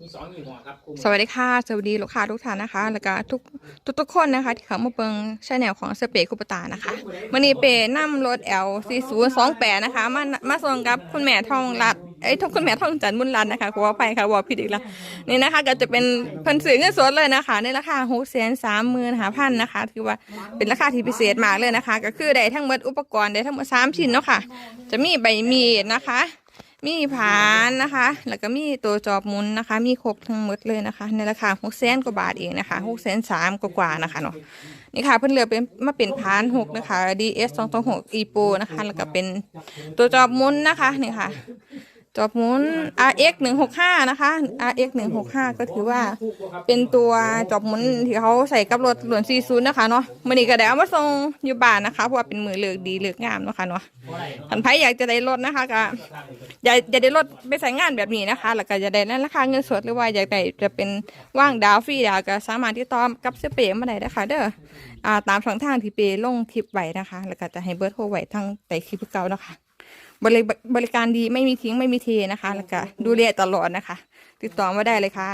มีสองยี่ห้อครับสวัสดีค่ะสวัสดีลูกค้าทุกท่านนะคะ แล้วก็ทุกทุกทุกคนนะคะ ที่เข้ามาเบิ่งชแนลของสเปรย์คุปตานะคะวันนี้เปนํรถ L 4 0 2 8นะคะมามาส่งกับคุณแม่ทองรัตน์ไอ้ทุกคุณแม่ทองจันบุญรัตนนะคะขออภัยค่ะบอกผิดอีกแล้วนี่นะคะ ก็จะเป็นพันสื่อเงินสดเลยนะคะ ในราคาหกแสนสามหมื่นห้าพันนะคะถือว่าเป็นราคาที่พิเศษมากเลยนะคะ ก็คือได้ทั้งหมดอุปกรณ์ได้ทั้งหมดสามชิ้นเนาะค่ะ จะมีใบมีดนะคะ มีผานนะคะ แล้วก็มีตัวจอบมุนนะคะ มีครบทั้งหมดเลยนะคะ ในราคาหกแสนกว่าบาทเองนะคะหกแสนสามกว่าๆนะคะเนาะนี่ค่ะเพิ่นเลือกเป็นมาเป็นพานหกนะคะ DS 2 2 6 e p o นะคะ แล้วก็เป็นตัวจอบมุนนะคะนี่ค่ะ จอบหมุน RX 165นะคะ RX 165ก็ถือว่า เป็นตัวจอบหมุนที่เขาใส่กับรถหลวน40นนะคะเนาะมื้อนี้ก็ได้เอามาส่งอยู่บ้านนะคะเพราะว่าเป็นมือเลือกดีเลือกงามนะคะเนาะท่านไผอยากจะได้รถนะคะก็อย่าอย่าได้รถไปใส่งานแบบนี้นะคะ แล้วก็จะได้ในราคาเงินสดหรือว่าอยากได้จะเป็นว่างดาวฟรีดาวก็สามารถติดต่อกับเสเปรมาได้นะคะเด้ออ่าตามช่องทางที่เปลงคลิปไว้นะคะ แล้วก็จะให้เบอร์โทรไว้ทางใต้คลิปเก่านะคะ บริบริการดีไม่มีทิ้งไม่มีเทนะคะ แล้วก็ดูแลตลอดนะคะ ติดต่อมาได้เลยค่ะ